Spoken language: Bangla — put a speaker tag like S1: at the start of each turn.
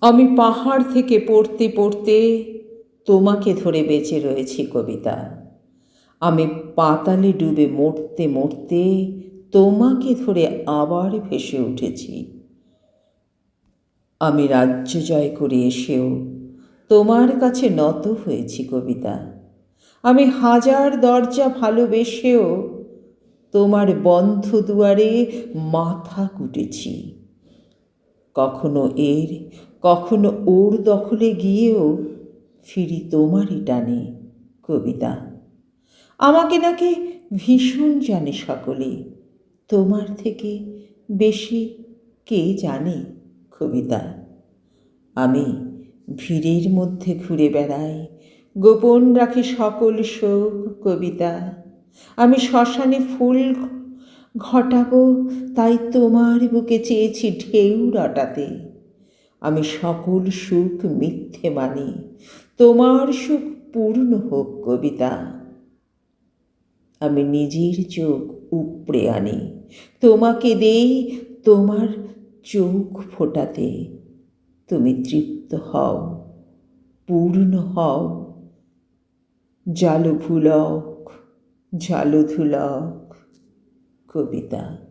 S1: আমি পাহাড় থেকে পড়তে পড়তে তোমাকে ধরে বেঁচে রয়েছি, কবিতা। আমি পাতালে ডুবে মরতে মরতে তোমাকে ধরে আবার ভেসে উঠেছি। আমি রাজ্য জয় করে এসেও তোমার কাছে নত হয়েছি, কবিতা। আমি হাজার দরজা ভালোবেসেও তোমার বন্ধ দুয়ারে মাথা কুটেছি। কখনো এর, কখনো ওর দখলে গিয়েও ফিরি তোমারই টানে, কবিতা। আমাকে নাকি ভীষণ জানে সকলে, তোমার থেকে বেশি কে জানে, কবিতা। আমি ভিড়ের মধ্যে ঘুরে বেড়াই, গোপন রাখি সকল শোক, কবিতা। আমি শ্মশানে ফুল ঘটাবো, তাই তোমার বুকে চেয়েছি ঢেউ রটাতে। আমি সকল সুখ মিথ্যে মানি, তোমার সুখ পূর্ণ হোক কবিতা। আমি নিজের চোখ উপড়ে আনি, তোমাকে দেই তোমার চোখ ফোটাতে। তুমি তৃপ্ত হও, পূর্ণ হও, জালো ভুলক, জালো ধুলক। কবিতা।